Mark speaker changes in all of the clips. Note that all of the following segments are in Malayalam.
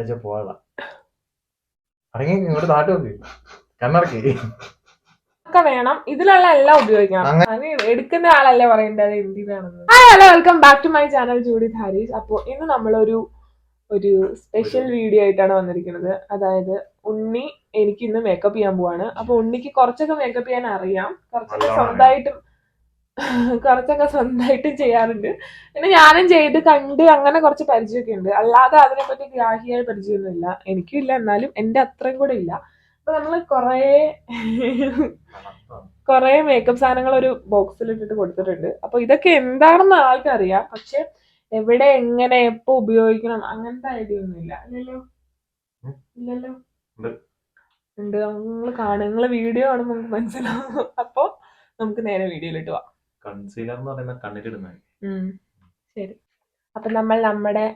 Speaker 1: ആഴ്ച പോവാള അടങ്ങി ഇങ്ങോട്ട് നാട്ടു നോക്ക്. കണ്ണടക്കി.
Speaker 2: ഒക്കെ വേണം. ഇതിലുള്ള എല്ലാം ഉപയോഗിക്കണം. അത് എടുക്കുന്ന ആളല്ലേ പറയേണ്ടത് എന്തിനാണെന്ന് hello welcome back to my channel Judy Harris അപ്പോൾ ഇന്ന് നമ്മളൊരു ഒരു സ്പെഷ്യൽ വീഡിയോ ആയിട്ടാണ് വന്നിരിക്കുന്നത്. അതായത് ഉണ്ണി എനിക്ക് ഇന്ന് മേക്കപ്പ് ചെയ്യാൻ പോവാണ്. അപ്പൊ ഉണ്ണിക്ക് കുറച്ചൊക്കെ മേക്കപ്പ് ചെയ്യാൻ അറിയാം. കുറച്ചൊക്കെ സ്വന്തമായിട്ടും കുറച്ചൊക്കെ സ്വന്തമായിട്ടും ചെയ്യാറുണ്ട്. പിന്നെ ഞാനും ചെയ്ത് കണ്ട് അങ്ങനെ കുറച്ച് പരിചയമൊക്കെ ഉണ്ട് അല്ലാതെ അതിനെപ്പറ്റി ഗ്രാഹിയായ പരിചയമൊന്നുമില്ല എനിക്കും ഇല്ല എന്നാലും എന്റെ അത്രയും കൂടെ ഇല്ല. അപ്പൊ നമ്മൾ കുറേ കുറേ മേക്കപ്പ് സാധനങ്ങൾ ഒരു ബോക്സിൽ ഇട്ടിട്ട് കൊടുത്തിട്ടുണ്ട്. അപ്പൊ ഇതൊക്കെ എന്താണെന്ന് ആൾക്കറിയാം. പക്ഷെ എവിടെ എങ്ങനെ എപ്പോ ഉപയോഗിക്കണം അങ്ങനത്തെ ഐഡിയ ഒന്നും ഇല്ല ഇല്ലല്ലോ? ഇല്ലല്ലോ?
Speaker 1: ഉണ്ട്.
Speaker 2: ഉണ്ട്. നിങ്ങൾ കാണും. നിങ്ങൾ വീഡിയോ കാണുമ്പോൾ നമുക്ക് മനസ്സിലാവും. അപ്പോൾ നമുക്ക് നേരെ വീഡിയോയിലിട്ട് പോവാം.
Speaker 1: കൺസീലർ എന്ന് പറയുന്ന കണ്ണിലിടുന്ന.
Speaker 2: ശരി. അപ്പൊ നമ്മൾ നമ്മുടെ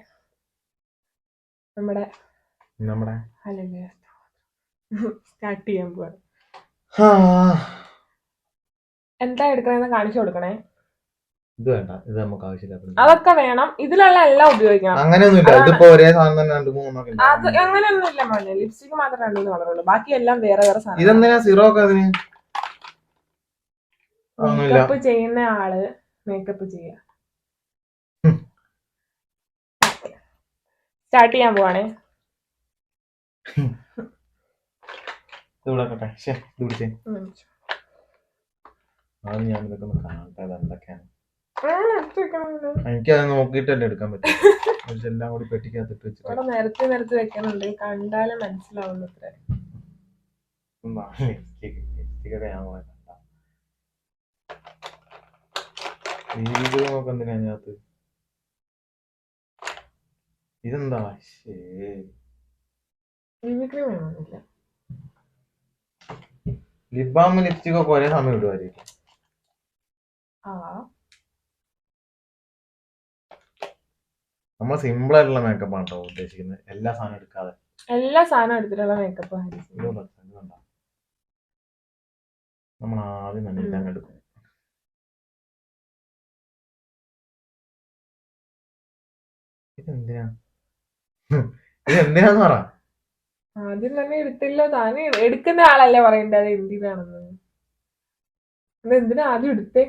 Speaker 2: നമ്മുടെ
Speaker 1: നമ്മുടെ
Speaker 2: സ്റ്റാർട്ട് ചെയ്യാൻ പോവാണ്. എന്താ എടുക്കണെന്ന് കാണിച്ചു കൊടുക്കണേ.
Speaker 1: ഇത് വേണ്ട ഇത് നമുക്ക് ആവശ്യമില്ല.
Speaker 2: അതൊക്കെ വേണം. ഇതിലുള്ള എല്ലാം ഉപയോഗിക്കണം.
Speaker 1: അങ്ങനെയൊന്നുമില്ല. ഇതിപ്പോ ഒരേ സാധനം തന്നെ രണ്ട് മൂന്നെണ്ണമൊക്കെ
Speaker 2: അങ്ങനെയൊന്നുമില്ല
Speaker 1: ഉണ്ടാവും.
Speaker 2: അങ്ങനെയൊന്നും ഇല്ല മോനെ. ലിപ്സ്റ്റിക് മാത്രമേ രണ്ടു കളറുള്ളൂ. ബാക്കി എല്ലാം വേറെ വേറെ സാധനം
Speaker 1: ഇതെന്തിനാ സീറോ ഒക്കെ അതിന്?
Speaker 2: മേക്കപ്പ് ചെയ്യുന്ന ആൾ മേക്കപ്പ് ചെയ്യാ സ്റ്റാർട്ട് ചെയ്യാൻ പോവാണേ
Speaker 1: എനിക്കത് നോക്കിയിട്ടല്ലേ എടുക്കാൻ പറ്റും എല്ലാം കൂടി പെട്ടിക്കകത്തിട്ട് വെച്ചിട്ട്
Speaker 2: നിരത്തി നിരത്തി വെക്കുന്നുണ്ട് മനസ്സിലാവുന്നു ഇത്ര
Speaker 1: ലിപ്സ്റ്റിക് ലിപ്സ്റ്റിക്കൊക്കെ ഞാൻ പോയി കണ്ട വീഡിയോ നോക്ക് എന്തിനാ അതിനകത്ത്? ഇതെന്താ? ശേ ലിപ്സ്റ്റിക്കും ലിപ്സ്റ്റിക് ഒക്കെ ഒരേ സമയം ഇടുമായിരിക്കും
Speaker 2: ആ.
Speaker 1: നമ്മൾ സിമ്പിൾ ആയിട്ടുള്ള മേക്കപ്പ് ആണ് കേട്ടോ ഉദ്ദേശിക്കുന്നത്. എല്ലാ സാധനം എടുക്കാതെ.
Speaker 2: എല്ലാ സാധനവും എടുത്തിട്ടുള്ള മേക്കപ്പ്?
Speaker 1: നമ്മൾ ആദ്യം തന്നെ ഇതങ്ങ് എടുക്കും. ഇതെന്തിനാ? ഇത് എന്തിനാന്ന് പറ.
Speaker 2: ആദ്യം തന്നെ എടുത്തില്ല. താൻ എടുക്കുന്ന ആളല്ലേ പറയേണ്ടത് എന്തിനാണെന്ന്. എന്തിനാ ആദ്യം എടുത്തേ?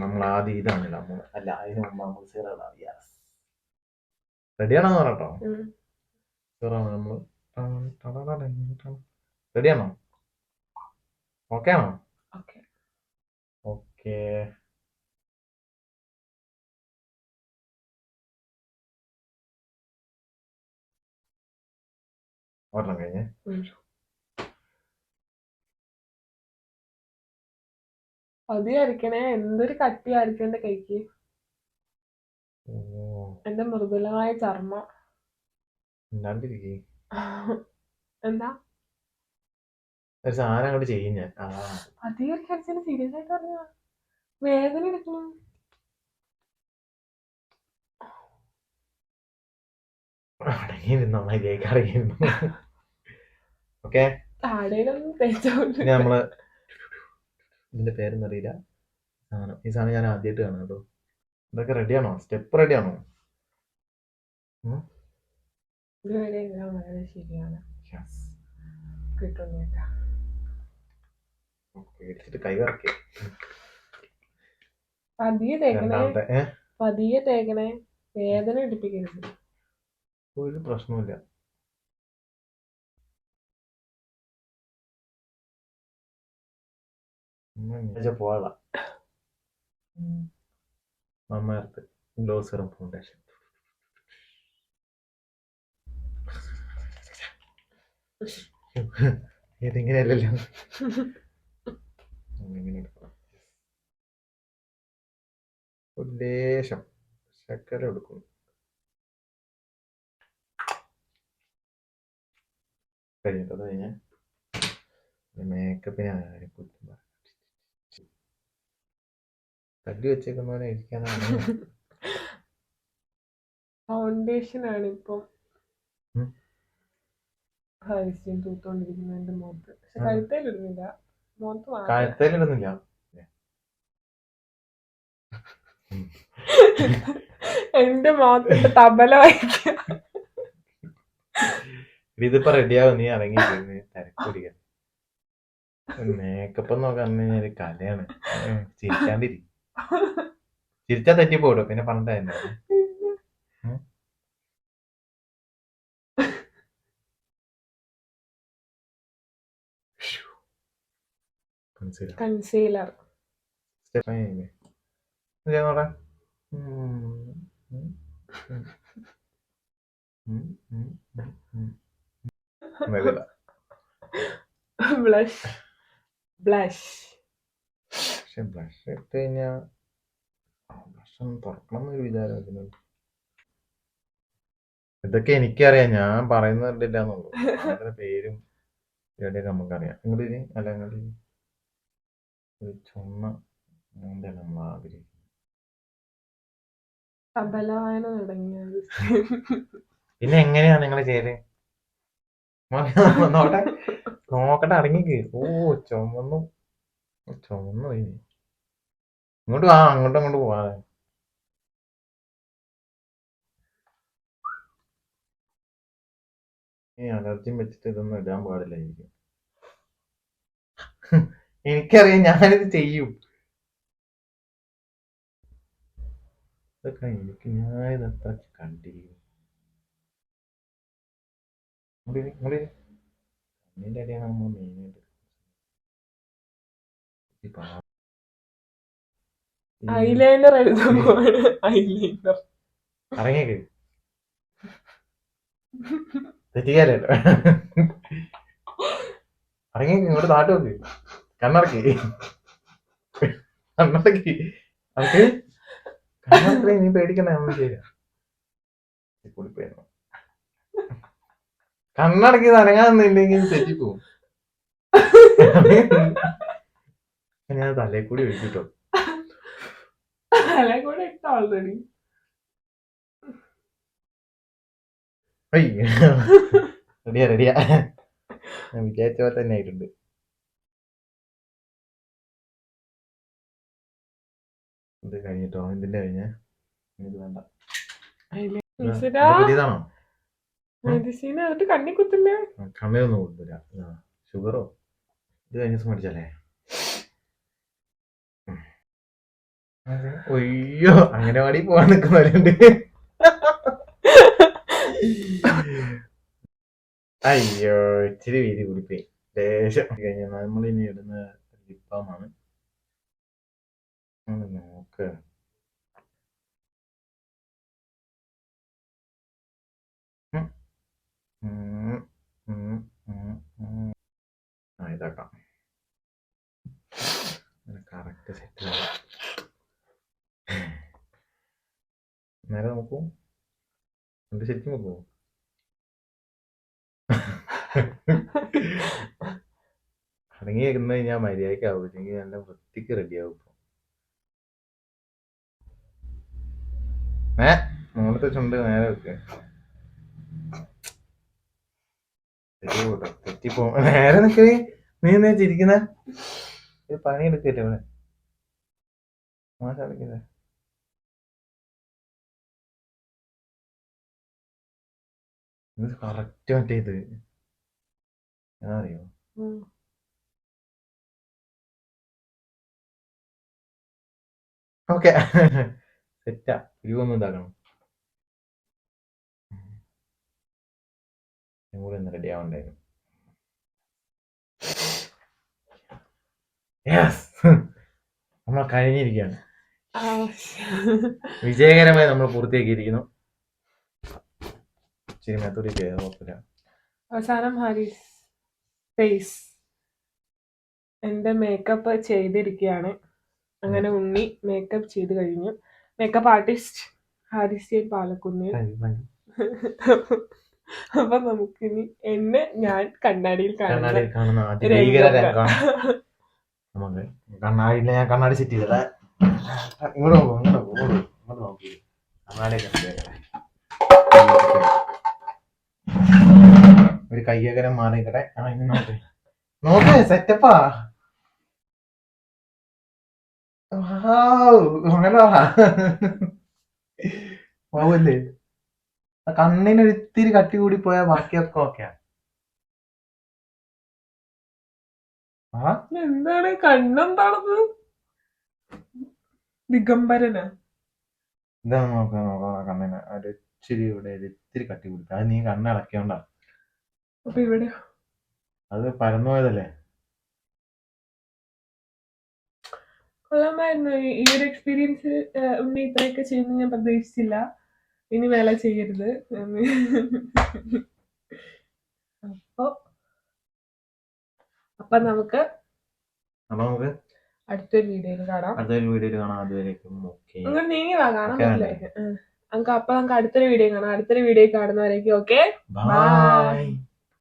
Speaker 1: നമ്മൾ ആദ്യം ഇതാണ് ഇടാൻ അല്ല അതിന് മുമ്പ് നമ്മൾ സീറോ യെസ് റെഡിയാണോന്ന് പറട്ടോ. സീറോ നമ്മൾ റെഡിയാണോ ഓക്കെ ആണോ
Speaker 2: ഓക്കെ
Speaker 1: ഓക്കെ ഒരെണ്ണം കഴിഞ്ഞേ
Speaker 2: പതിയായിരിക്കണേ എന്തൊരു കട്ടിയായിരിക്കും എന്റെ കൈക്ക്? എന്റെ മൃദുലമായ ചർമ്മം. എന്താ?
Speaker 1: ഒരു സാധനം അങ്ങോട്ട് ചെയ്യും ഞാൻ. ആ.
Speaker 2: പതിയായിരിക്കും സീരിയസ് ആയിട്ട് പറഞ്ഞ വേദന എടുക്കണം.
Speaker 1: അടങ്ങിയിരുന്നു മര്യാദയ്ക്ക് അടങ്ങിയിരുന്നു ഓക്കെ നമ്മൾ ഇതിന്റെ പേരൊന്നും അറിയില്ല. സാധനം ഈ സാധനം ഞാൻ ആദ്യമായിട്ട് കാണാം കേട്ടോ. ഇതൊക്കെ റെഡിയാണോ സ്റ്റെപ്പ് റെഡിയാണോ പേടിച്ചിട്ട് കൈ വിറക്കി.
Speaker 2: പതിയെ തേക്കണേ. പതിയെ തേക്കണേ. വേദന എടുപ്പിക്കരുത്
Speaker 1: ഒരു പ്രശ്നമില്ല പോവാള. മമ്മയർത്ത് ഗ്ലോസറും ഫൗണ്ടേഷൻ ഇതിങ്ങനെയല്ലല്ലോ. ഇങ്ങനെ എടുക്കണം. ശർക്കര എടുക്കും അത് കഴിഞ്ഞാൽ മേക്കപ്പിന് ആരും കുറ്റം തല്ലി വെച്ചേക്കുന്ന പോലെ ഇരിക്കാനാണ്.
Speaker 2: ഫൗണ്ടേഷൻ ആണ് ഇപ്പം. ഹരിസ്യം തൂത്തോണ്ടിരിക്കുന്നത് എന്റെ മുഖത്ത് പക്ഷെ. കഴുത്തേലിടുന്നില്ല. മുഖത്ത്
Speaker 1: കഴുത്തേലിടുന്നില്ല.
Speaker 2: എന്റെ മാത്രം തബല വായിക്കുക
Speaker 1: ഇതിപ്പോ റെഡിയാവും നീ ഇറങ്ങി തിരക്കുടിക്കാൻ മേക്കപ്പ് കഴിഞ്ഞാൽ ഒരു കലയാണ്. ചിരിക്കാണ്ടിരി ചിരിച്ചാ തെറ്റിപ്പോടും പിന്നെ പറഞ്ഞിട്ട് concealer
Speaker 2: concealer
Speaker 1: step Blush.
Speaker 2: Blush blush
Speaker 1: പക്ഷെ ബ്ലഷ് ഇട്ട് കഴിഞ്ഞാ ബ്ലഷ് ഒന്ന് തുറക്കണം എന്നൊരു വിചാരം അതിനുണ്ട് ഇതൊക്കെ എനിക്കറിയാം ഞാൻ പറയുന്നില്ല എന്നുള്ളൂ. അതിന്റെ പേരും ഇവിടെയൊക്കെ നമുക്കറിയാം. ഇങ്ങോട്ട് ഇനി അല്ല ഇങ്ങോട്ട്. ഒരു എന്താണ് നമ്മൾ ആഗ്രഹിക്കുന്നത്.
Speaker 2: തുടങ്ങിയത്
Speaker 1: പിന്നെ എങ്ങനെയാണ് നിങ്ങൾ ചെയ്യൽ? നോട്ടെ നോക്കട്ടെ ഇറങ്ങിക്ക് ഓ ചുമന്നു. ചുമന്നു പോയി ഇങ്ങോട്ട് വാ അങ്ങോട്ടും അങ്ങോട്ട് പോവാതെ ഈ അലർജിയും വെച്ചിട്ട് ഇതൊന്നും ഇടാൻ പാടില്ല പാടില്ലായിരിക്കും എനിക്കറിയാം ഞാനിത് ചെയ്യും. ഇതൊക്കെ എനിക്ക് ഞാനിത് അത്ര കണ്ടിരിക്കും ഇങ്ങോട്ട് ഇങ്ങോട്ട് ഇരി. കണ്ണിന്റെ അടിയാണ് നമ്മൾ മെയിനായിട്ട്.
Speaker 2: ഐലൈനർ ഐലൈനർ
Speaker 1: ഇറങ്ങിയേക്ക് തെറ്റിക്കാലോ ഇറങ്ങിയേക്ക് ഇങ്ങോട്ട് നാട്ടു നോക്ക്. കണ്ണടക്കി. കണ്ണടക്കി. അവർക്ക് കണ്ണടക്കി നീ പേടിക്കണ്ട നമ്മൾ ചെയ്യാം കൂടിപ്പോയിരുന്നു കണ്ണടക്കി നനങ്ങാന്നില്ലെങ്കിൽ തെറ്റിപ്പോവും. ഞാൻ തലേ കൂടി ഒഴിച്ചിട്ടോ.
Speaker 2: തല കൂടെ ഇട്ട ഓൾറെഡി
Speaker 1: റെഡിയാ റെഡിയാ. ഞാൻ വിചാരിച്ച പോലെ തന്നെ ആയിട്ടുണ്ട്. ഇത് കഴിഞ്ഞിട്ടോ? ഇതിന്റെ കഴിഞ്ഞ? ഇത് വേണ്ട. പുതിയതാണോ?
Speaker 2: മെഡിസിൻ എന്നിട്ട് കണ്ണി കുത്തില്ലേ
Speaker 1: കണ്ണിനൊന്നും കൊടുത്തില്ല. ഷുഗറോ? ഇത് കഴിഞ്ഞ ദിവസം മേടിച്ചല്ലേ. ഒയ്യോ അംഗനവാടി പോവാൻ നിൽക്കുന്നവരുണ്ട് അയ്യോ ഇച്ചിരി വീതി കൂടിപ്പോയി. ലേശം നമ്മളിനി നമ്മൾ ഇനി ഇടുന്ന ലിപ്പാമാണ്. ഒന്ന് ആ ഇതാക്കാം. മര്യാദയ്ക്ക് ആവില്ലെങ്കിൽ നല്ല വൃത്തിക്ക് റെഡിയാവും ഇപ്പൊ. ഏ? മോളത്തെ ചുണ്ട് നേരെ വെക്ക്. തെറ്റിപ്പോ നേരെ നിക്ക് നീ. എന്നാ ചിരിക്കുന്ന? പണി എടുക്കല്ലേ ഇവിടെ ഇത് കറക്റ്റ് മറ്റേ ഇത്. അറിയോ ഓക്കെ. സെറ്റാ ഇരുവൊന്നും ഇതാക്കണം. ഇതും കൂടി ഒന്ന് റെഡി ആവണ്ടായിരുന്നു. നമ്മൾ കഴിഞ്ഞിരിക്കുകയാണ് വിജയകരമായി നമ്മൾ പൂർത്തിയാക്കിയിരിക്കുന്നു. ഇച്ചിരി മേത്തോടി ചെയ്ത് കുഴപ്പമില്ല
Speaker 2: അവസാനം ഹാരിസ് ഫേസ് എന്റെ മേക്കപ്പ് ചെയ്തിരിക്കുകയാണ്. അങ്ങനെ ഉണ്ണി മേക്കപ്പ് ചെയ്ത് കഴിഞ്ഞു. മേക്കപ്പ് ആർട്ടിസ്റ്റ് ഹാരിസ് ജെയിൻ അപ്പൊ നമുക്കിനി എന്നെ ഞാൻ കണ്ണാടിയിൽ കാണുന്ന
Speaker 1: കണ്ണാടിയിൽ കാണുന്ന ആദ്യ
Speaker 2: രംഗം
Speaker 1: ഭീകര നമുക്ക് കണ്ണാടിയില്ല ഞാൻ കണ്ണാടി സെറ്റ് ചെയ്തത് ഇങ്ങോട്ട് നോക്കൂ ഇങ്ങോട്ട് നോക്കൂ ഇങ്ങോട്ട് നോക്കൂ, ഇങ്ങോട്ട് നോക്കി. കണ്ണാടിയൊക്കെ set ചെയ്തേക്കണേ. ഒരു കയ്യകരം മാറിയിട്ടെ നോക്കേ. സെറ്റപ്പാ അങ്ങനെ വാ. പോവല്ലേ കണ്ണിന് ഒരിത്തിരി കട്ടി കൂടി പോയാൽ ബാക്കിയൊക്കെ ഓക്കെയാണ്
Speaker 2: എന്താണ്? കണ്ണെന്താണത്? ദിഗംബരനാ.
Speaker 1: ഇതാ നോക്കാം നോക്കാം കണ്ണിന്. ഒരു ഇച്ചിരി ഇവിടെ ഇത്തിരി കട്ടി കൂടി അത് നീ കണ്ണ് ഇളക്കിയോണ്ടാ
Speaker 2: അപ്പൊ ഇവിടെ
Speaker 1: അത് പരന്നു പോയതല്ലേ
Speaker 2: കൊള്ളാമായിരുന്നു. ഈ ഒരു എക്സ്പീരിയൻസ് ഉണ്ണി ഇത്രയൊക്കെ ചെയ്യുന്നു ഞാൻ പ്രതീക്ഷിച്ചില്ല. ഇനി വേല ചെയ്യരുത്. അപ്പോ അപ്പൊ നമുക്ക്
Speaker 1: അപ്പൊ നമുക്ക്
Speaker 2: അടുത്തൊരു വീഡിയോയിൽ കാണാം.
Speaker 1: അടുത്തൊരു വീഡിയോയിൽ കാണാം. അതുവരേക്കും. ഓക്കെ.
Speaker 2: നീങ്ങി വാ കാണാം നമുക്ക് അപ്പൊ നമുക്ക് അടുത്തൊരു വീഡിയോ കാണാം. അടുത്തൊരു വീഡിയോ കാണുന്നവരേക്കും ഓക്കെ?
Speaker 1: ബൈ